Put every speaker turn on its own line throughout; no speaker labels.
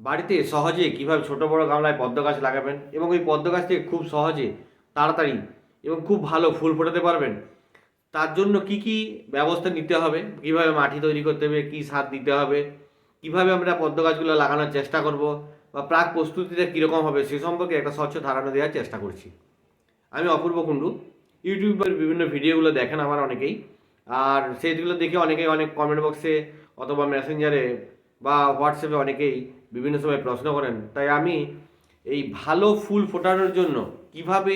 বাড়িতে সহজে কীভাবে ছোট বড় গামলায় পদ্ম গাছ লাগাবেন এবং এই পদ্ম গাছ থেকে খুব সহজে, তাড়াতাড়ি এবং খুব ভালো ফুল ফোটাতে পারবেন, তার জন্য কি কি ব্যবস্থা নিতে হবে? কীভাবে মাটি তৈরি করতে হবে? কী সার দিতে হবে? কীভাবে আমরা পদ্ম গাছগুলো লাগানোর চেষ্টা করব? বা প্রাক প্রস্তুতিটা কীরকম হবে? সে সম্পর্কে একটা স্বচ্ছ ধারণা দেওয়ার চেষ্টা করছি। আমি অপূর্ব কুণ্ডু। ইউটিউবের বিভিন্ন ভিডিওগুলো দেখেন আমার অনেকেই। আর সেইগুলো দেখে অনেকেই অনেক কমেন্ট বক্সে অথবা মেসেঞ্জারে বা হোয়াটসঅ্যাপে অনেকেই বিভিন্ন সময় প্রশ্ন করেন, তাই আমি এই ভালো ফুল ফোটানোর জন্য কীভাবে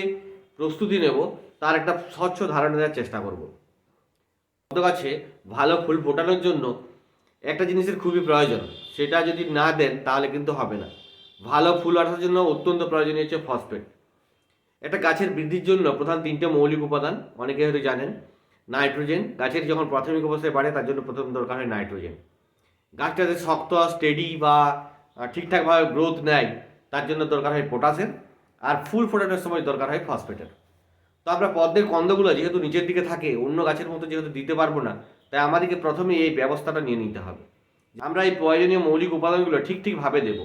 প্রস্তুতি নেব তার একটা স্বচ্ছ ধারণা দেওয়ার চেষ্টা করব। পদ্ম গাছে ভালো ফুল ফোটানোর জন্য একটা জিনিসের খুবই প্রয়োজন, সেটা যদি না দেন তাহলে কিন্তু হবে না। ভালো ফুল আসার জন্য অত্যন্ত প্রয়োজনীয় হচ্ছে ফসফেট। একটা গাছের বৃদ্ধির জন্য প্রধান তিনটে মৌলিক উপাদান, অনেকে হয়তো জানেন, নাইট্রোজেন। গাছের যখন প্রাথমিক অবস্থায় বাড়ে, তার জন্য প্রথম দরকার হয় নাইট্রোজেন। গাছটা যাতে শক্ত, স্টেডি বা ঠিকঠাকভাবে গ্রোথ নেয়, তার জন্য দরকার হয় পটাশের আর ফুল ফোটানোর সময় দরকার হয় ফসফেটের তো আমরা পদ্মের কন্দগুলো যেহেতু নিচের দিকে থাকে, অন্য গাছের মতো যেহেতু দিতে পারব না, তাই আমাদেরকে প্রথমে এই ব্যবস্থাটা নিয়ে নিতে হবে। আমরা এই প্রয়োজনীয় মৌলিক উপাদানগুলো ঠিক ঠিকভাবে দেবো।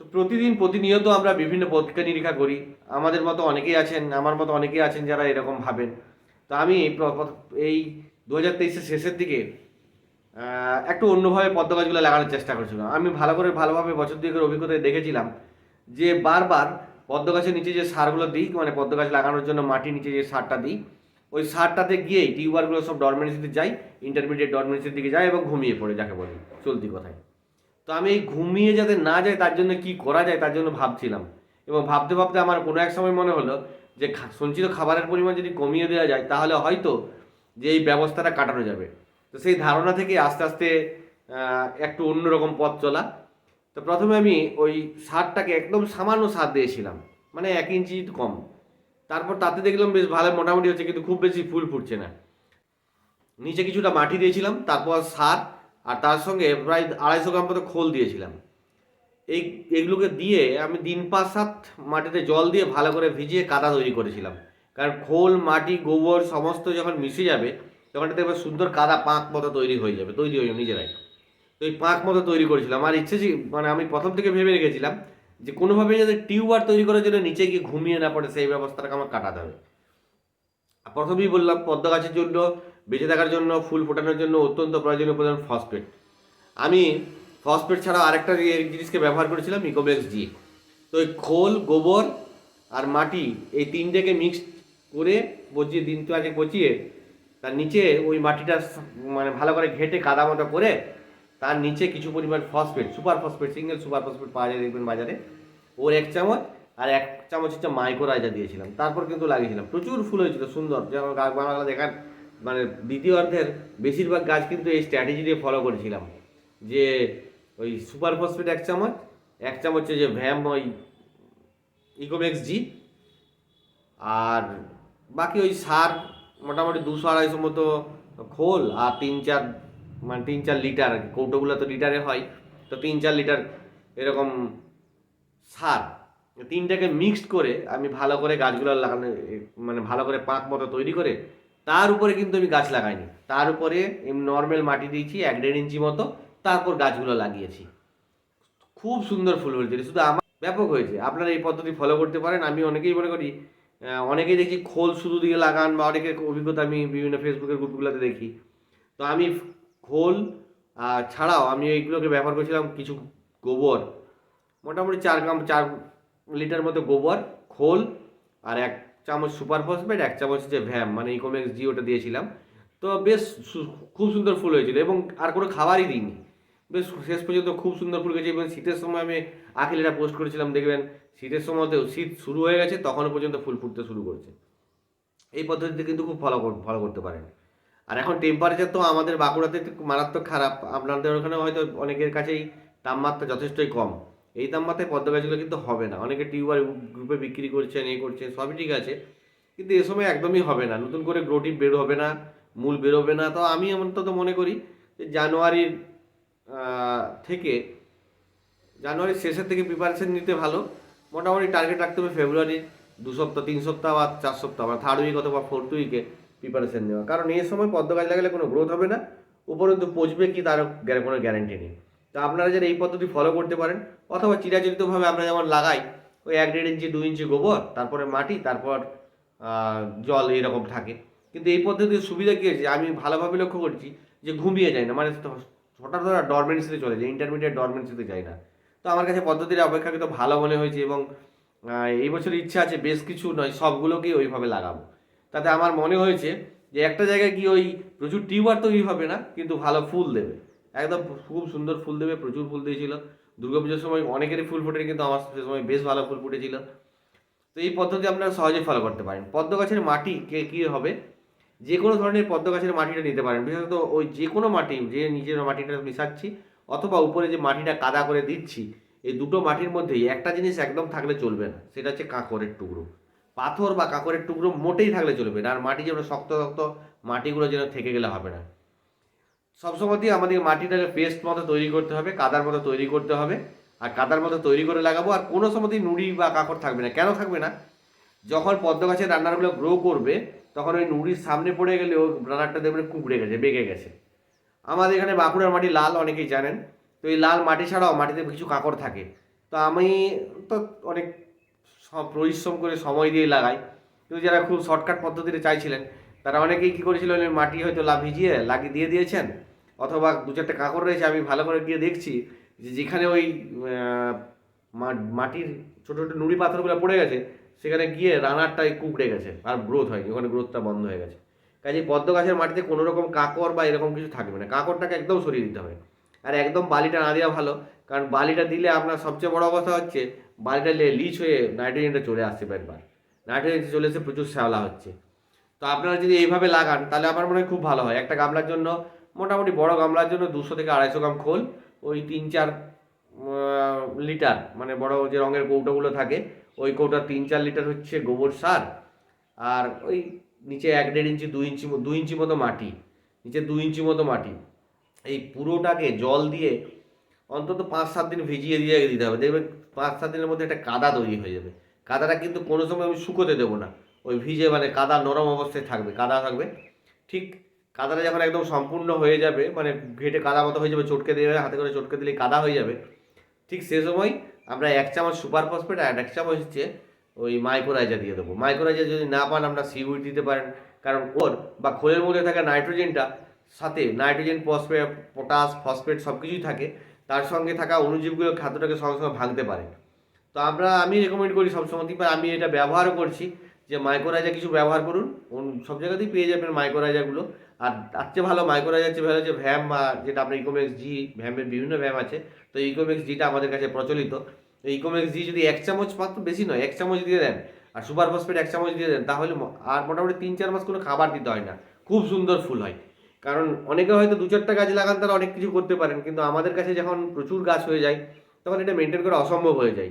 তো প্রতিদিন, প্রতিনিয়ত আমরা বিভিন্ন পরীক্ষা নিরীক্ষা করি। আমাদের মতো অনেকেই আছেন, আমার মতো অনেকেই আছেন যারা এরকম ভাবেন। তো আমি এই দু হাজার তেইশের শেষের দিকে একটু অন্যভাবে পদ্ম গাছগুলো লাগানোর চেষ্টা করছিলাম। আমি ভালো করে ভালোভাবে বছর দুয়েকের অভিজ্ঞতায় দেখেছিলাম যে বারবার পদ্ম গাছের নিচে যে সারগুলো দিই মানে পদ্ম গাছ লাগানোর জন্য মাটির নিচে যে সারটা দিই, ওই সারটাতে গিয়েই টিউবারগুলো সব ডরমেন্সিতে যায় ইন্টারমিডিয়েট ডরমেন্সির দিকে যায় এবং ঘুমিয়ে পড়ে, যাকে বলি চলতি কথায়। তো আমি এই ঘুমিয়ে যাতে না যায় তার জন্য কি করা যায়, তার জন্য ভাবছিলাম। এবং ভাবতে ভাবতে আমার কোনো এক সময় মনে হলো যে সঞ্চিত খাবারের পরিমাণ যদি কমিয়ে দেওয়া যায়, তাহলে হয়তো যে এই ব্যবস্থাটা কাটানো যাবে। তো সেই ধারণা থেকে আস্তে আস্তে একটু অন্যরকম পথ চলা। তো প্রথমে আমি ওই সারটাকে একদম সামান্য সার দিয়েছিলাম মানে এক ইঞ্চি কম। তারপর তাতে দেখলাম বেশ ভালো মোটামুটি হচ্ছে, কিন্তু খুব বেশি ফুল ফুটছে না। নিচে কিছুটা মাটি দিয়েছিলাম, তারপর সার, আর তার সঙ্গে প্রায় আড়াইশো গ্রাম মতো খোল দিয়েছিলাম। এই, এগুলোকে দিয়ে আমি দিন পাঁচ সাত মাটিতে জল দিয়ে ভালো করে ভিজিয়ে কাদা তৈরি করেছিলাম। কারণ খোল, মাটি, গোবর, সমস্ত যখন মিশে যাবে তখন দেখবে সুন্দর কাদা পাঁক মতো তৈরি হয়ে যাবে, তৈরি হয়ে যাবে নিজেরাই। তো এই পাঁক মতো তৈরি করেছিলাম। আমার ইচ্ছে মানে আমি প্রথম থেকে ভেবে রেখেছিলাম যে কোনোভাবে যাতে টিউবার তৈরি করার জন্য নিচে গিয়ে ঘুমিয়ে না পড়ে, সেই ব্যবস্থাটাকে আমার কাটাতে হবে। প্রথমেই বললাম, পদ্ম গাছের জন্য, বেঁচে থাকার জন্য, ফুল ফোটানোর জন্য অত্যন্ত প্রয়োজনীয় উপাদান ফসফেট। আমি ফসফেট ছাড়া আরেকটা জিনিসকে ব্যবহার করেছিলাম ইকোবেক্স জি তো ওই খোল, গোবর আর মাটি এই তিনটেকে মিক্স করে পচিয়ে দিন তো আগে পচিয়ে তার নিচে ওই মাটিটা মানে ভালো করে ঘেটে কাদা মতো করে তার নিচে কিছু পরিমাণ phosphate super phosphate single super phosphate পাওয়া যায় দেখবেন বাজারে। ওর এক চামচ আর এক চামচ হচ্ছে মাইক্রোরাইজা দিয়েছিলাম। তারপর কিন্তু লাগিয়েছিলাম। প্রচুর ফুল হয়েছিল, সুন্দর। যেমন গাছ বাংলা দেখান মানে দ্বিতীয় অর্ধের বেশিরভাগ গাছ কিন্তু এই স্ট্র্যাটেজি দিয়ে ফলো করেছিলাম। যে ওই সুপার ফসফেট এক চামচ এক চামচ হচ্ছে যে ভ্যাম ওই ইকোমেক্স জি আর বাকি ওই সার মোটামুটি দুশো আড়াইশো মতো খোল আর তিন চার মানে তিন চার লিটার। কৌটোগুলো তো লিটারে হয়। তো তিন চার লিটার এরকম সার। তিনটাকে মিক্সড করে আমি ভালো করে গাছগুলো লাগানো মানে ভালো করে পাঁক মতো তৈরি করে তার উপরে কিন্তু আমি গাছ লাগাইনি। তার উপরে নর্মাল মাটি দিয়েছি, এক দেড় ইঞ্চি মতো তারপর গাছগুলো লাগিয়েছি। খুব সুন্দর ফুল হয়েছে। শুধু আমার ব্যাপক হয়েছে। আপনারা এই পদ্ধতি ফলো করতে পারেন। আমি অনেকেই মনে করি অনেকেই দেখি খোল শুধু দিয়ে লাগান বা অনেকের অভিজ্ঞতা আমি বিভিন্ন ফেসবুকের গ্রুপগুলোতে দেখি। তো আমি খোল ছাড়াও আমি এইগুলোকে ব্যবহার করেছিলাম কিছু গোবর, মোটামুটি চার গ্রাম, চার লিটার মতো গোবর, খোল আর এক চামচ সুপার ফসফেট এক চামচ যে ভ্যাম মানে ইকোমেক্স জিওটা দিয়েছিলাম। তো বেশ খুব সুন্দর ফুল হয়েছিল এবং আর কোনো খাবারই দিইনি। বেশ শেষ পর্যন্ত খুব সুন্দর ফুল গেছে এবং শীতের সময় আমি আখিল এটা পোস্ট করেছিলাম, দেখবেন শীতের সময়তেও শীত শুরু হয়ে গেছে, তখনও পর্যন্ত ফুল ফুটতে শুরু করছে। এই পদ্ধতিতে কিন্তু খুব ফলো ফলো করতে পারেন। আর এখন টেম্পারেচার তো আমাদের বাঁকুড়াতে মারাত্মক খারাপ, আপনাদের ওখানে হয়তো অনেকের কাছেই তাপমাত্রা যথেষ্টই কম। এই তাপমাত্রায় পদ্ম গাছগুলো কিন্তু হবে না। অনেকে টিউবার গ্রুপে বিক্রি করছেন এই করছেন, সবই ঠিক আছে। কিন্তু এ সময় একদমই হবে না। নতুন করে গ্রোটিভ বের হবে না, মূল বেরোবে না। তো আমি অন্তত মনে করি যে জানুয়ারির থেকে জানুয়ারির শেষের থেকে প্রিপারেশন নিতে ভালো। মোটামুটি টার্গেট রাখতে হবে ফেব্রুয়ারির দু সপ্তাহ, তিন সপ্তাহ বা চার সপ্তাহ বা থার্ড উইক অথবা ফোর্থ উইকে প্রিপারেশন নেওয়া। কারণ এই সময় পদ্ম গাছ লাগালে কোনো গ্রোথ হবে না উপরন্তু পচবে কি তার কোনো গ্যারেন্টি নেই। তো আপনারা যেন এই পদ্ধতি ফলো করতে পারেন, অথবা চিরাচরিতভাবে আমরা যেমন লাগাই, ওই এক দেড় ইঞ্চি, দু ইঞ্চি গোবর, তারপরে মাটি, তারপর জল এরকম থাকে। কিন্তু এই পদ্ধতির সুবিধা কী হয়েছে? আমি ভালোভাবে লক্ষ্য করছি যে ঘুমিয়ে যায় না মানে হঠাৎ ধরা ডরমেন্সিতে চলে যায় ইন্টারমিডিয়েট ডরমেন্সিতে যায় না। তো আমার কাছে পদ্ধতিটা অপেক্ষাকৃত ভালো মনে হয়েছে এবং এই বছর ইচ্ছা আছে বেশ কিছু নয়, সবগুলোকেই ওইভাবে লাগাবো। তাতে আমার মনে হয়েছে যে একটা জায়গায় কি ওই প্রচুর টিউবার তৈরি হবে না, কিন্তু ভালো ফুল দেবে। একদম খুব সুন্দর ফুল দেবে, প্রচুর ফুল দিয়েছিল। দুর্গাপুজোর সময় অনেকেরই ফুল ফোটে কিন্তু আমার সে সময় বেশ ভালো ফুল ফুটেছিল। তো এই পদ্ধতি আপনারা সহজেই ফলো করতে পারেন। পদ্ম গাছের মাটি কে, কী হবে? যে কোনো ধরনের পদ্ম গাছের মাটিটা নিতে পারেন। বিশেষত ওই যে কোনো মাটি, যে নিজের মাটিটা মিশাচ্ছি অথবা উপরে যে মাটিটা কাদা করে দিচ্ছি, এই দুটো মাটির মধ্যেই একটা জিনিস একদম থাকলে চলবে না, সেটা হচ্ছে কাঁকরের টুকরো। পাথর বা কাঁকরের টুকরো মোটেই থাকলে চলবে না, আর মাটি যেন শক্ত শক্ত মাটিগুলো যেন থেকে গেলে হবে না। সবসময়তেই আমাদের মাটিটাকে পেস্ট মতো তৈরি করতে হবে, কাদার মতো তৈরি করতে হবে, আর কাদার মতো তৈরি করে লাগাবো, আর কোনো সময়তেই নুড়ি বা কাঁকড় থাকবে না। কেন থাকবে না? যখন পদ্ম গাছের রান্নারগুলো গ্রো করবে তখন ওই নুড়ির সামনে পড়ে গেলে ও রান্নারটা দেখবেন কুঁকড়ে গেছে বেঁকে গেছে। আমাদের এখানে বাঁকুড়ার মাটি লাল, অনেকেই জানেন। তো এই লাল মাটি ছাড়াও মাটিতে কিছু কাঁকড় থাকে। তো আমি তো অনেক পরিশ্রম করে সময় দিয়ে লাগাই। কিন্তু যারা খুব শর্টকাট পদ্ধতিতে চাইছিলেন, তারা অনেকেই কী করেছিলেন মাটি হয়তো লা ভিজিয়ে লাগিয়ে দিয়ে দিয়েছেন? অথবা দু চারটে কাঁকড় রয়েছে, আমি ভালো করে গিয়ে দেখছি যে যেখানে ওই মাটির ছোটো ছোটো নুড়ি পাথরগুলো পড়ে গেছে সেখানে গিয়ে রানারটাই কুকড়ে গেছে, আর গ্রোথ হয়নি, ওখানে গ্রোথটা বন্ধ হয়ে গেছে। কাজে পদ্ম গাছের মাটিতে কোনো রকম কাঁকড় বা এরকম কিছু থাকবে না কাঁকড়টাকে একদম সরিয়ে দিতে হবে। আর একদম বালিটা না দেওয়া ভালো, কারণ বালিটা দিলে আপনার সবচেয়ে বড় কথা হচ্ছে, বালিটা লিচ হয়ে নাইট্রোজেনটা চলে আসছে একবার। নাইট্রোজেন চলে এসে প্রচুর শ্যাওলা হচ্ছে। তো আপনারা যদি এইভাবে লাগান, তাহলে আমার মনে হয় খুব ভালো হয়। একটা গামলার জন্য, মোটামুটি বড় গামলার জন্য দুশো থেকে আড়াইশো গ্রাম খোল, ওই তিন চার লিটার মানে বড় যে রঙের কৌটোগুলো থাকে ওই কৌটা তিন চার লিটার হচ্ছে গোবর সার আর ওই নিচে এক দেড় ইঞ্চি, দুই ইঞ্চি দুই ইঞ্চি মতো মাটি, নিচে দুই ইঞ্চি মতো মাটি। এই পুরোটাকে জল দিয়ে অন্তত পাঁচ সাত দিন ভিজিয়ে দিয়ে দিতে হবে। দেখবেন পাঁচ সাত দিনের মধ্যে একটা কাদা তৈরি হয়ে যাবে। কাদাটা কিন্তু কোনো সময় আমি শুকোতে দেবো না। ওই ভিজে মানে কাদা নরম অবস্থায় থাকবে, কাদা থাকবে। ঠিক কাদাটা যখন একদম সম্পূর্ণ হয়ে যাবে মানে ঘেটে কাদা মতো হয়ে যাবে, চটকে দিয়ে হাতে করে চটকে দিলে কাদা হয়ে যাবে, ঠিক সে সময় আমরা এক চামচ সুপার ফসফেট আর এক চামচ হচ্ছে ওই মাইক্রোরাইজা দিয়ে দেবো। মাইক্রোরাইজা যদি না পান আমরা সিউইড দিতে পারেন। কারণ ওর বা খোলের মধ্যে থাকা নাইট্রোজেনটা সাথে নাইট্রোজেন, ফসফেট, পটাশ, ফসফেট সব কিছুই থাকে। তার সঙ্গে থাকা অণুজীবগুলো খাদ্যটাকে সঙ্গে সঙ্গে ভাঙতে পারে। তো আমরা আমি রেকমেন্ড করি সবসময় বা আমি এটা ব্যবহারও করছি যে মাইক্রোরাইজা কিছু ব্যবহার করুন। সব জায়গাতেই পেয়ে যাবেন মাইক্রোরাইজাগুলো আর তার চেয়ে ভালো মাইক্রোরাইজার চেয়ে ভালো যে ভ্যাম বা যেটা আপনার ইকোমেক্স জি ভ্যামের বিভিন্ন ভ্যাম আছে। তো ইকোমেক্স জিটা আমাদের কাছে প্রচলিত। ইকোমেক্স জি যদি এক চামচ মাত্র বেশি নয়, এক চামচ দিয়ে দেন আর সুপার ফসফেট এক চামচ দিয়ে দেন, তাহলে আর মোটামুটি তিন চার মাস কোনো খাবার দিতে হয় না। খুব সুন্দর ফুল হয়। কারণ অনেকে হয়তো দু চারটা গাছ লাগান, তারা অনেক কিছু করতে পারেন। কিন্তু আমাদের কাছে যখন প্রচুর গাছ হয়ে যায়, তখন এটা মেনটেন করা অসম্ভব হয়ে যায়।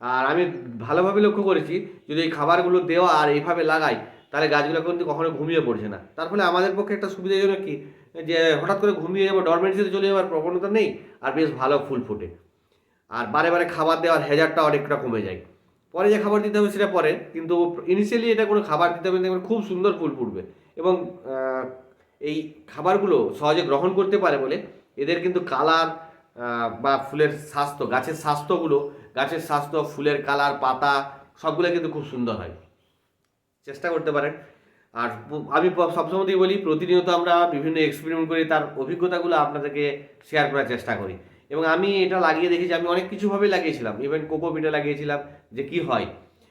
আর আমি ভালোভাবে লক্ষ্য করেছি, যদি এই খাবারগুলো দেওয়া আর এইভাবে লাগাই তাহলে গাছগুলো কিন্তু কখনো ঘুমিয়ে পড়ছে না। তার ফলে আমাদের পক্ষে একটা সুবিধাজনক কি, যে হঠাৎ করে ঘুমিয়ে যাব ডরমেন্সিতে চলে যাওয়ার প্রবণতা নেই আর বেশ ভালো ফুল ফোটে। আর বারে বারে খাবার দেওয়ার হেজারটা অনেকটা কমে যায়। পরে যে খাবার দিতে হবে সেটা পরে, কিন্তু ইনিশিয়ালি এটা কোনো খাবার দিতে হবে দেখবেন খুব সুন্দর ফুল ফুটবে। এবং এই খাবারগুলো সহজে গ্রহণ করতে পারে বলে এদের কিন্তু কালার বা ফুলের স্বাস্থ্য, গাছের স্বাস্থ্যগুলো, গাছের স্বাস্থ্য, ফুলের কালার, পাতা সবগুলো কিন্তু খুব সুন্দর হয়। চেষ্টা করতে পারেন। আর আমি সবসময়তেই বলি, প্রতিনিয়ত আমরা বিভিন্ন এক্সপেরিমেন্ট করি তার অভিজ্ঞতাগুলো আপনাদেরকে শেয়ার করার চেষ্টা করি। এবং আমি এটা লাগিয়ে দেখেছি, আমি অনেক কিছুভাবে লাগিয়েছিলাম। ইভেন কোকোপিটা লাগিয়েছিলাম যে কি হয়।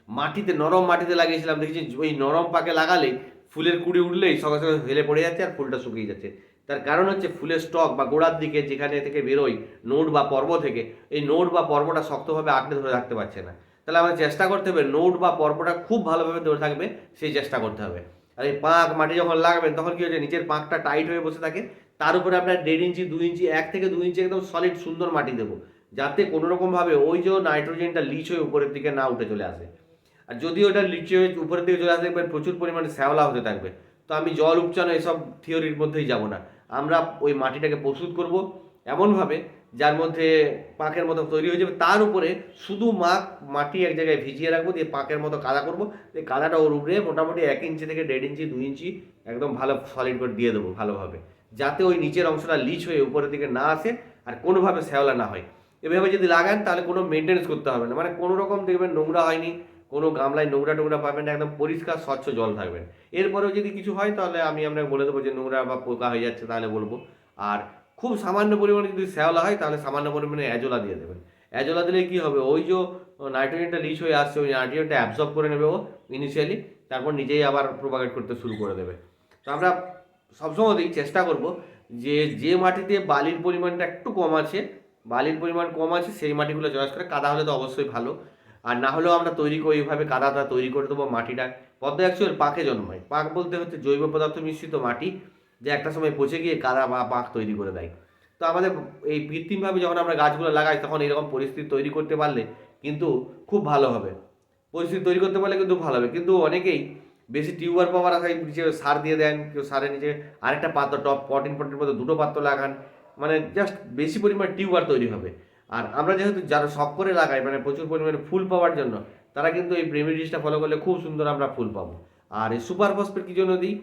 মাটিতে, নরম মাটিতে লাগিয়েছিলাম। দেখেছি ওই নরম পাকে লাগালেই ফুলের কুড়ি উঠলেই সঙ্গে সঙ্গে হেলে পড়ে যাচ্ছে আর ফুলটা শুকিয়ে যাচ্ছে। তার কারণ হচ্ছে ফুলের স্টক বা গোড়ার দিকে যেখানে থেকে বেরোয় নোট বা পর্ব থেকে, এই নোট বা পর্বটা শক্তভাবে আঁকড়ে ধরে রাখতে পারছে না। তাহলে আমাদের চেষ্টা করতে হবে নোট বা পর্বটা খুব ভালোভাবে ধরে থাকবে, সেই চেষ্টা করতে হবে। আর এই পাঁক মাটি যখন লাগাবেন, তখন কী হচ্ছে নিচের পাঁকটা টাইট হয়ে বসে থাকে। তার উপরে আপনার দেড় ইঞ্চি দুই ইঞ্চি, এক থেকে দুই ইঞ্চি একদম সলিড সুন্দর মাটি দেবো, যাতে কোনো রকমভাবে ওই যে নাইট্রোজেনটা লিচ হয়ে উপরের দিকে না উঠে চলে আসে। আর যদি ওটা লিচে হয়ে উপরের দিকে চলে আসে প্রচুর পরিমাণে শ্যাওলা হতে থাকবে। তো আমি জল উপচানো এসব থিওরির মধ্যেই যাব না। আমরা ওই মাটিটাকে প্রস্তুত করব। এমনভাবে যার মধ্যে পাঁকের মতো তৈরি হয়ে যাবে, তার উপরে শুধু মাক মাটি এক জায়গায় ভিজিয়ে রাখব, দিয়ে পাঁকের মতো কাদা করব এই কাদাটা ওর উপরে মোটামুটি এক ইঞ্চি থেকে দেড় ইঞ্চি, দুই ইঞ্চি একদম ভালো সলিড করে দিয়ে দেবো ভালোভাবে, যাতে ওই নিচের অংশটা লিচ হয়ে উপরের দিকে না আসে আর কোনোভাবে শ্যাওলা না হয়। এভাবে যদি লাগান, তাহলে কোনো মেনটেন্স করতে হবে না। মানে কোনো রকম দেখবেন নোংরা হয়নি, কোনো গামলায় নোংরা টোংরা পাবেন না, একদম পরিষ্কার, স্বচ্ছ জল থাকবেন এরপরেও যদি কিছু হয়, তাহলে আমি আপনাকে বলে দেবো যে নোংরা বা পোকা হয়ে যাচ্ছে, তাহলে বলব। আর খুব সামান্য পরিমাণে যদি শ্যাওলা হয়, তাহলে সামান্য পরিমাণে অ্যাজোলা দিয়ে দেবেন। অ্যাজোলা দিলে কি হবে? ওই যে নাইট্রোজেনটা লিচ হয়ে আসছে, ওই নাইট্রোজেনটা অ্যাবজর্ব করে নেবে ও ইনিশিয়ালি তারপর নিজেই আবার প্রোপাগেট করতে শুরু করে দেবে। তো আমরা সবসময়তেই চেষ্টা করব যে যে মাটিতে বালির পরিমাণটা একটু কম আছে, বালির পরিমাণ কম আছে, সেই মাটিগুলো চয়েস করে, কাদা হলে তো অবশ্যই ভালো। আর না হলেও আমরা তৈরি করি ওইভাবে কাদাটা তৈরি করে দেবো মাটিটা পদ্ম অ্যাকচুয়াল পাকে জন্মায়। পাক বলতে হচ্ছে জৈব পদার্থ মিশ্রিত মাটি। যে একটা সময় পচে গিয়ে কাদা বা পাক তৈরি করে দেয়। তো আমাদের এই কৃত্রিমভাবে যখন আমরা গাছগুলো লাগাই, তখন এরকম পরিস্থিতি তৈরি করতে পারলে কিন্তু খুব ভালো হবে। পরিস্থিতি তৈরি করতে পারলে কিন্তু ভালো হবে। কিন্তু অনেকেই বেশি টিউবার পাওয়ার আশায় নিচে সার দিয়ে দেন, কেউ সারের নিচে আরেকটা পাত্র, টপ পটিন পটিনের মধ্যে দুটো পাত্র লাগান মানে জাস্ট বেশি পরিমাণ টিউবার তৈরি হবে। আর আমরা যেহেতু যারা শখ করে লাগাই মানে প্রচুর পরিমাণে ফুল পাওয়ার জন্য, তারা কিন্তু এই প্রেমিডিসটা ফলো করলে খুব সুন্দর আমরা ফুল পাবো। আর এই সুপার ফসফেট কী জন্য দিই?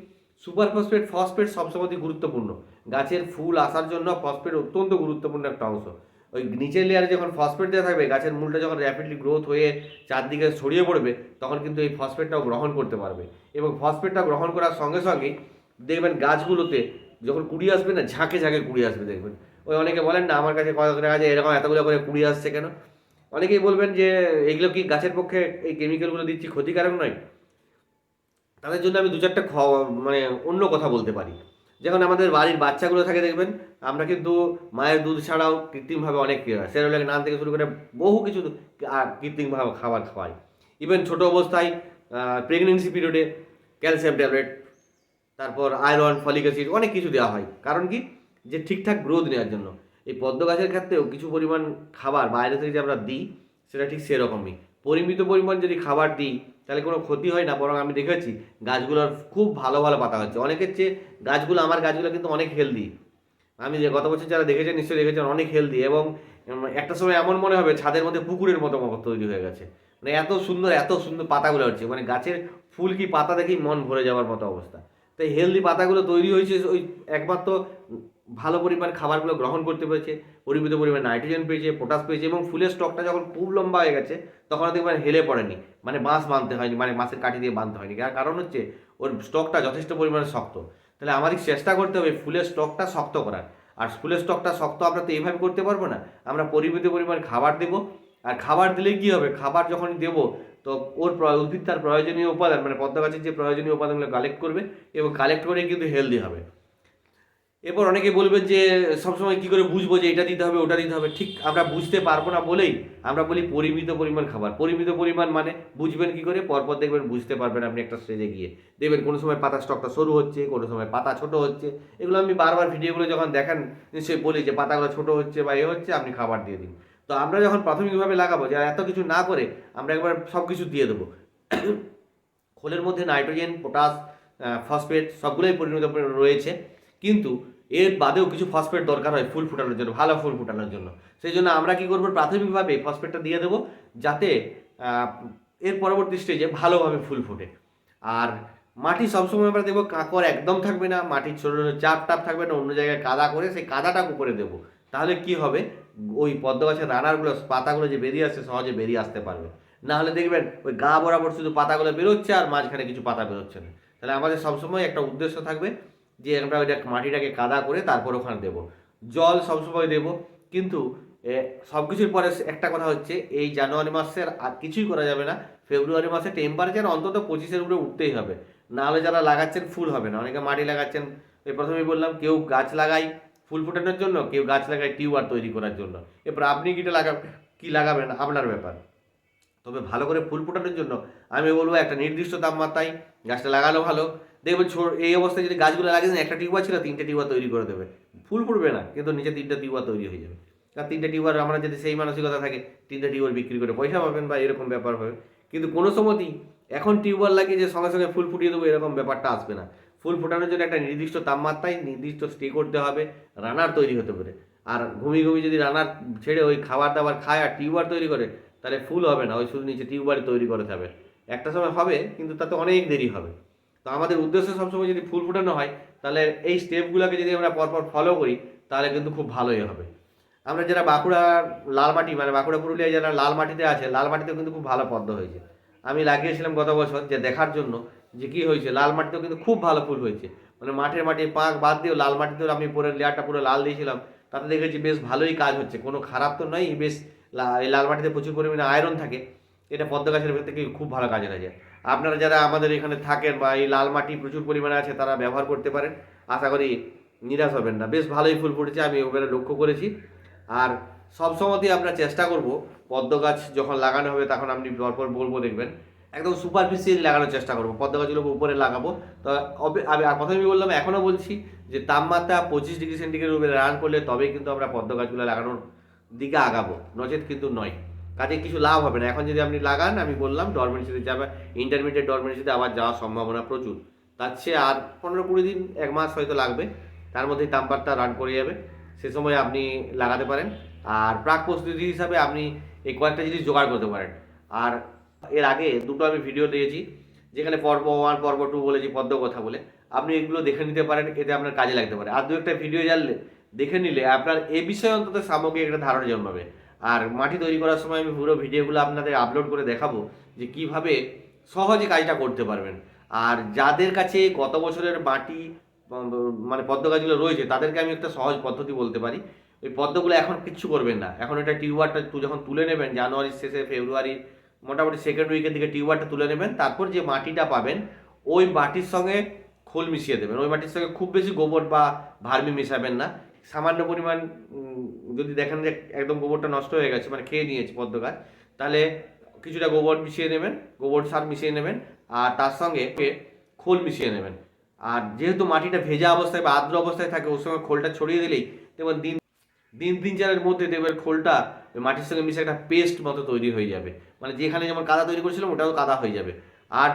সুপার ফসফেট ফসফেট সবসময় গুরুত্বপূর্ণ। গাছের ফুল আসার জন্য ফসফেট অত্যন্ত গুরুত্বপূর্ণ একটা অংশ। ওই নিচের লেয়ারে যখন ফসফেট দেওয়া থাকবে, গাছের মূলটা যখন র্যাপিডলি গ্রোথ হয়ে চারদিকে ছড়িয়ে পড়বে, তখন কিন্তু এই ফসফেটটাও গ্রহণ করতে পারবে। এবং ফসফেটটা গ্রহণ করার সঙ্গে সঙ্গেই দেখবেন গাছগুলোতে যখন কুড়ি আসবে না, ঝাঁকে ঝাঁকে কুড়ি আসবে দেখবেন। ওই অনেকে বলেন না, আমার কাছে কয়েক গাছে এরকম এতগুলো করে কুড়ি আসছে কেন? অনেকেই বলবেন যে, এগুলো কি গাছের পক্ষে এই কেমিক্যালগুলো দিচ্ছি ক্ষতিকারক নয়? তাদের জন্য আমি দু চারটা মানে অন্য কথা বলতে পারি। যখন আমাদের বাড়ির বাচ্চাগুলো থাকে দেখবেন, আমরা কিন্তু মায়ের দুধ ছাড়াও কৃত্রিমভাবে অনেক সেরোলেক নান থেকে শুরু করে বহু কিছু কৃত্রিমভাবে খাবার খাওয়াই। ইভেন ছোট অবস্থায় প্রেগনেন্সি পিরিয়ডে ক্যালসিয়াম ট্যাবলেট তারপর আয়রন ফলিক অ্যাসিড অনেক কিছু দেওয়া হয়। কারণ কি? যে ঠিকঠাক গ্রোথ নেওয়ার জন্য। এই পদ্ম গাছের ক্ষেত্রেও কিছু পরিমাণ খাবার বাইরে থেকে যে আমরা দিই, সেটা ঠিক সেরকমই। পরিমিত পরিমাণ যদি খাবার দিই তাহলে কোনো ক্ষতি হয় না, বরং আমি দেখেছি গাছগুলোর খুব ভালো ভালো পাতা হচ্ছে। অনেকের চেয়ে গাছগুলো, আমার গাছগুলো কিন্তু অনেক হেলদি আমি যে গত বছর যারা দেখেছেন, নিশ্চয়ই দেখেছেন, অনেক হেলদি এবং একটা সময় এমন মনে হবে, ছাদের মধ্যে পুকুরের মতো তৈরি হয়ে গেছে। মানে এত সুন্দর এত সুন্দর পাতাগুলো হচ্ছে। মানে গাছের ফুল কি পাতা দেখেই মন ভরে যাওয়ার মতো অবস্থা। তাই হেলদি পাতাগুলো তৈরি হয়েছে, ওই একমাত্র ভালো পরিমাণ খাবারগুলো গ্রহণ করতে পেরেছে, পরিমিত পরিমাণ নাইট্রোজেন পেয়েছে পটাশ পেয়েছে এবং ফুলের স্টকটা যখন খুব লম্বা হয়ে গেছে, তখন দেখবেন হেলে পড়েনি মানে বাঁশ বাঁধতে হয়নি মানে বাঁশের কাঠি দিয়ে বাঁধতে হয়নি। যার কারণ হচ্ছে ওর স্টকটা যথেষ্ট পরিমাণে শক্ত। তাহলে আমাদের চেষ্টা করতে হবে ফুলের স্টকটা শক্ত করার। আর ফুলের স্টকটা শক্ত আমরা তো এইভাবে করতে পারব না। আমরা পরিমিত পরিমাণ খাবার দেবো। আর খাবার দিলে কি হবে? খাবার যখন দেবো, তো ওর উদ্ভিদ তার প্রয়োজনীয় উপাদান মানে পদ্ম গাছের যে প্রয়োজনীয় উপাদানগুলো কালেক্ট করবে এবং কালেক্ট করে কিন্তু হেলদি হবে। এরপর অনেকে বলবেন যে সবসময় কি করে বুঝব যে এটা দিতে হবে, ওটা দিতে হবে। ঠিক আমরা বুঝতে পারব না বলেই আমরা বলি পরিমিত পরিমাণ খাবার। পরিমিত পরিমাণ মানে বুঝবেন কি করে, পরপর দেখবেন বুঝতে পারবেন আপনি একটা স্টেজে গিয়ে। দেখবেন কোনো সময় পাতা স্টকটা সরু হচ্ছে, কোনো সময় পাতা ছোট হচ্ছে। এগুলো আমি বারবার ভিডিওগুলো যখন দেখান, নিশ্চয়ই বলি যে পাতাগুলো ছোট হচ্ছে বা এ হচ্ছে, আপনি খাবার দিয়ে দিন। তো আমরা যখন প্রাথমিকভাবে লাগাবো যে এত কিছু না করে আমরা একবার সব কিছু দিয়ে দেবো। খোলের মধ্যে নাইট্রোজেন পটাশ ফসফেট সবগুলোই পরিণত রয়েছে। কিন্তু এর বাদেও কিছু ফসফেট দরকার হয় ফুল ফোটানোর জন্য, ভালো ফুল ফোটানোর জন্য। সেই জন্য আমরা কি করব, প্রাথমিকভাবে ফসফেটটা দিয়ে দেবো যাতে এর পরবর্তী স্টেজে ভালোভাবে ফুল ফোটে। আর মাটি সবসময় আমরা দেবো কাঁকর একদম থাকবে না, মাটির ছোটো ছোটো চাপ টাপ থাকবে না, অন্য জায়গায় কাদা করে সেই কাদাটা উপরে দেবো। তাহলে কি হবে, ওই পদ্ম গাছের রানারগুলো, পাতাগুলো যে বেরিয়ে আসছে সহজে বেরিয়ে আসতে পারবে। না হলে দেখবেন ওই গা বরাবর শুধু পাতাগুলো বেরোচ্ছে আর মাঝখানে কিছু পাতা বেরোচ্ছে না। তাহলে আমাদের সবসময় একটা উদ্দেশ্য থাকবে যে আমরা ওইটা মাটিটাকে কাদা করে তারপর ওখানে দেবো। জল সবসময় দেবো, কিন্তু সব কিছুর পরে একটা কথা হচ্ছে, এই জানুয়ারি মাসের আর কিছুই করা যাবে না। ফেব্রুয়ারি মাসে টেম্পারেচার অন্তত পঁচিশের উপরে উঠতেই হবে। নাহলে যারা লাগাচ্ছেন ফুল হবে না। অনেকে মাটি লাগাচ্ছেন। ওই প্রথমেই বললাম, কেউ গাছ লাগাই ফুল ফোটানোর জন্য, কেউ গাছ লাগায় টিউবার তৈরি করার জন্য। এরপর আপনি কিটা লাগাবেন কী লাগাবেন? আপনার ব্যাপার। তবে ভালো করে ফুল ফোটানোর জন্য আমি বলব একটা নির্দিষ্ট তাপমাত্রায় গাছটা লাগানো ভালো। দেখবেন এই অবস্থায় যদি গাছগুলো লাগিয়েছেন একটা টিউবার ছিল, তিনটে টিউবার তৈরি করে দেবে। ফুল ফুটবে না, কিন্তু নিচে তিনটে টিউবার তৈরি হয়ে যাবে। আর তিনটে টিউবার, আমরা যদি সেই মানসিকতা থাকে, তিনটে টিউবার বিক্রি করে পয়সা পাবেন বা এরকম ব্যাপার হবে। কিন্তু কোনো সময়তেই এখন টিউবার লাগিয়ে যে সঙ্গে সঙ্গে ফুল ফুটিয়ে দেবো, এরকম ব্যাপারটা আসবে না। ফুল ফোটানোর জন্য একটা নির্দিষ্ট তাপমাত্রায় নির্দিষ্ট স্টে করতে হবে রানার তৈরি হতে পারে আর ঘুমিয়ে ঘুমিয়ে যদি রানার ছেড়ে ওই খাবার দাবার খায় আর টিউবার তৈরি করে, তাহলে ফুল হবে না, ওই শুধু নিচে টিউবারই তৈরি করতে হবে একটা সময় হবে, কিন্তু তাতে অনেক দেরি হবে। তো আমাদের উদ্দেশ্য সবসময় যদি ফুল ফোটানো হয়, তাহলে এই স্টেপগুলোকে যদি আমরা পরপর ফলো করি, তাহলে কিন্তু খুব ভালোই হবে। আমরা যারা বাঁকুড়া লাল মাটি মানে বাঁকুড়া পুরুলিয়ায় যারা লাল মাটিতে আছে, লাল মাটিতেও কিন্তু খুব ভালো পদ্ম হয়েছে। আমি লাগিয়েছিলাম গত বছর যে দেখার জন্য যে কী হয়েছে, লাল মাটিতেও কিন্তু খুব ভালো ফুল হয়েছে। মানে মাঠের মাটি পাঁক বাদ দিয়েও লাল মাটিতেও আমি পরে লেয়ারটা পুরো লাল দিয়েছিলাম, তাতে দেখেছি বেশ ভালোই কাজ হচ্ছে। কোনো খারাপ তো নয় বেশ এই লাল মাটিতে প্রচুর পরিমাণে আয়রন থাকে। এটা পদ্ম গাছের ভেতর থেকে খুব ভালো কাজে লাগে। আপনারা যারা আমাদের এখানে থাকেন বা এই লাল মাটি প্রচুর পরিমাণে আছে, তারা ব্যবহার করতে পারেন। আশা করি নিরাশ হবেন না। বেশ ভালোই ফুল ফুটেছে, আমি ওখানে লক্ষ্য করেছি। আর সব সময়তেই আমরা চেষ্টা করব, পদ্ম গাছ যখন লাগানো হবে তখন আপনি পরপর বলব দেখবেন। একদম সুপারফিসিয়ালি লাগানোর চেষ্টা করব। পদ্ম গাছগুলোকে উপরে লাগাবো। তো আমি আর প্রথমে বললাম, এখনও বলছি যে তাপমাত্রা পঁচিশ ডিগ্রি সেন্টিগ্রেড উপরে রান করলে তবেই কিন্তু আমরা পদ্ম গাছগুলো লাগানোর দিকে আগাবো। নচেত কিন্তু নয়। কাজে কিছু লাভ হবে না। এখন যদি আপনি লাগান, আমি বললাম ডরমেন্সিতে যাবে ইন্টারমিডিয়েট ডরমেন্সিতে আবার যাওয়ার সম্ভাবনা প্রচুর। তার চেয়ে আর পনেরো কুড়ি দিন, এক মাস হয়তো লাগবে। তার মধ্যেই তাপমাত্রা রান করে যাবে। সে সময় আপনি লাগাতে পারেন। আর প্রাক প্রস্তুতি হিসাবে আপনি এই কয়েকটা জিনিস জোগাড় করতে পারেন। আর এর আগে দুটো আমি ভিডিও দিয়েছি, যেখানে পর্ব ওয়ান পর্ব টু বলেছি, পদ্ম কথা বলে। আপনি এগুলো দেখে নিতে পারেন, এতে আপনার কাজে লাগতে পারে। আর দু একটা ভিডিও জানলে, দেখে নিলে আপনার এ বিষয়ে অন্তত সামগ্রিক একটা ধারণা জন্মাবে। আর মাটি তৈরি করার সময় আমি পুরো ভিডিওগুলো আপনাদের আপলোড করে দেখাবো যে কীভাবে সহজে কাজটা করতে পারবেন। আর যাদের কাছে গত বছরের মাটি মানে পদ্ম গাছগুলো রয়েছে, তাদেরকে আমি একটা সহজ পদ্ধতি বলতে পারি। ওই পদ্মগুলো এখন কিচ্ছু করবেন না। এখন এটা টিউবারটা যখন তুলে নেবেন, জানুয়ারির শেষে ফেব্রুয়ারির মোটামুটি সেকেন্ড উইকের দিকে টিউবারটা তুলে নেবেন, তারপর যে মাটিটা পাবেন, ওই মাটির সঙ্গে খোল মিশিয়ে দেবেন। ওই মাটির সঙ্গে খুব বেশি গোবর বা ভার্মি মেশাবেন না। সামান্য পরিমাণ যদি দেখেন যে একদম গোবরটা নষ্ট হয়ে গেছে মানে খেয়ে নিয়েছে পদ্ম গাছ তাহলে কিছুটা গোবর মিশিয়ে নেবেন, গোবর সার মিশিয়ে নেবেন, আর তার সঙ্গে খোল মিশিয়ে নেবেন। আর যেহেতু মাটিটা ভেজা অবস্থায় বা আর্দ্র অবস্থায় থাকে ওর সঙ্গে খোলটা ছড়িয়ে দিলেই দেখবেন দিন দিন তিন চারের মধ্যে দেখবেন খোলটা মাটির সঙ্গে মিশে একটা পেস্ট মতো তৈরি হয়ে যাবে। মানে যেখানে যেমন কাদা তৈরি করেছিলাম, ওটাও কাদা হয়ে যাবে। আর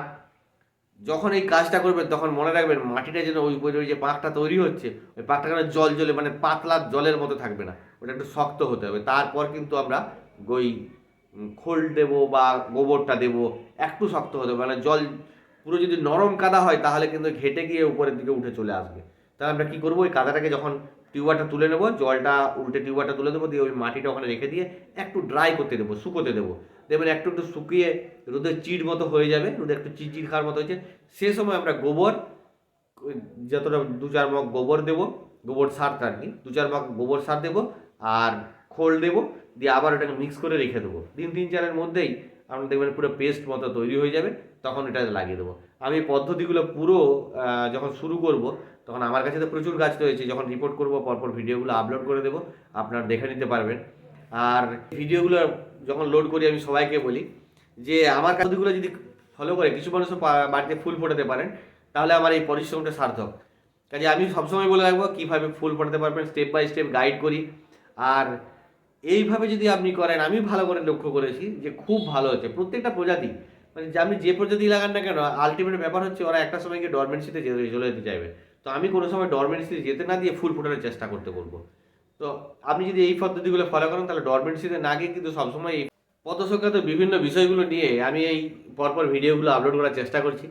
যখন এই কাজটা করবেন, তখন মনে রাখবেন মাটিটা যেন ওই ওই যে পাকটা তৈরি হচ্ছে, ওই পাকটা যেন জল জলে মানে পাতলা জলের মতো থাকবে না। ওটা একটু শক্ত হতে হবে। তারপর কিন্তু আমরা ওই খোল দেবো বা গোবরটা দেবো, একটু শক্ত হতে হবে। মানে জল পুরো যদি নরম কাদা হয়, তাহলে কিন্তু ঘেটে গিয়ে উপরের দিকে উঠে চলে আসবে। তাহলে আমরা কী করব? ওই কাদাটাকে যখন টিউবারটা তুলে নেব, জলটা, উল্টে টিউবারটা তুলে দেবো, দিয়ে ওই মাটিটা ওখানে রেখে দিয়ে একটু ড্রাই করতে দেবো, শুকোতে দেবো। দেখবেন একটু একটু শুকিয়ে রোদের চিড় মতো হয়ে যাবে, রোদে একটু চিড়চিড় খাওয়ার মতো হয়েছে। সে সময় আমরা গোবর যতটা দু চার মগ গোবর দেবো, গোবর সারটা আর কি দু চার মগ গোবর সার দেবো আর খোল দেবো, দিয়ে আবার ওটাকে মিক্স করে রেখে দেবো। দিন তিন চারের মধ্যেই আমরা দেখবেন পুরো পেস্ট মতো তৈরি হয়ে যাবে, তখন এটা লাগিয়ে দেবো। আমি পদ্ধতিগুলো পুরো যখন শুরু করব, তখন আমার কাছে তো প্রচুর গাছ রয়েছে, যখন রিপোর্ট করব, পরপর ভিডিওগুলো আপলোড করে দেবো, আপনারা দেখে নিতে পারবেন। আর ভিডিওগুলো যখন লোড করি, আমি সবাইকে বলি যে আমার কাজগুলো যদি ফলো করে, কিছু মানুষ বাড়িতে ফুল ফোটাতে পারেন, তাহলে আমার এই পরিশ্রমটা সার্থক। কাজে আমি সবসময় বলে রাখব, কীভাবে ফুল ফোটাতে পারবেন স্টেপ বাই স্টেপ গাইড করি। আর এইভাবে যদি আপনি করেন, আমি ভালো করে লক্ষ্য করেছি যে খুব ভালো হচ্ছে, প্রত্যেকটা প্রজাতি। মানে যে আপনি যে প্রজাতি লাগান না কেন আলটিমেট ব্যাপার হচ্ছে ওরা একটা সময় গিয়ে ডরমেন্সিতে চলে যেতে চাইবে। তো আমি কোনো সময় ডরমেন্সিতে যেতে না দিয়ে ফুল ফোটানোর চেষ্টা করতে বলব। তো আপনি যদি এই পদ্ধতিগুলো ফলো করেন, তাহলে ডরমেন্সিতে না গিয়ে কিন্তু সবসময় এই পদসংক্রান্ত বিভিন্ন বিষয়গুলো নিয়ে আমি এই পরপর ভিডিওগুলো আপলোড করার চেষ্টা করছি।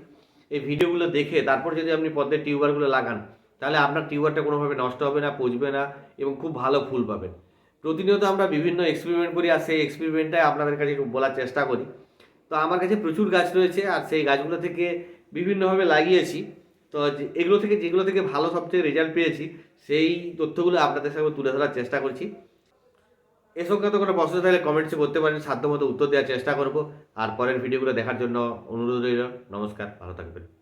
এই ভিডিওগুলো দেখে তারপর যদি আপনি পদ্মের টিউবারগুলো লাগান, তাহলে আপনার টিউবারটা কোনোভাবে নষ্ট হবে না, পচবে না এবং খুব ভালো ফুল পাবেন প্রতিনিয়ত আমরা বিভিন্ন এক্সপেরিমেন্ট করি আর সেই এক্সপেরিমেন্টটাই আপনাদের কাছে বলার চেষ্টা করি। তো আমার কাছে প্রচুর গাছ রয়েছে আর সেই গাছগুলো থেকে বিভিন্নভাবে লাগিয়েছি। তো এগুলো থেকে, যেগুলো থেকে ভালো সবচেয়ে রেজাল্ট পেয়েছি সেই তথ্যগুলো আপনাদের সঙ্গে তুলে ধরার চেষ্টা করছি। এ সংক্রান্ত কোনো প্রশ্ন থাকলে কমেন্টসে করতে পারেন, সাধ্যমতো উত্তর দেওয়ার চেষ্টা করব। আর পরের ভিডিওগুলো দেখার জন্য অনুরোধ রইল। নমস্কার, ভালো থাকবেন।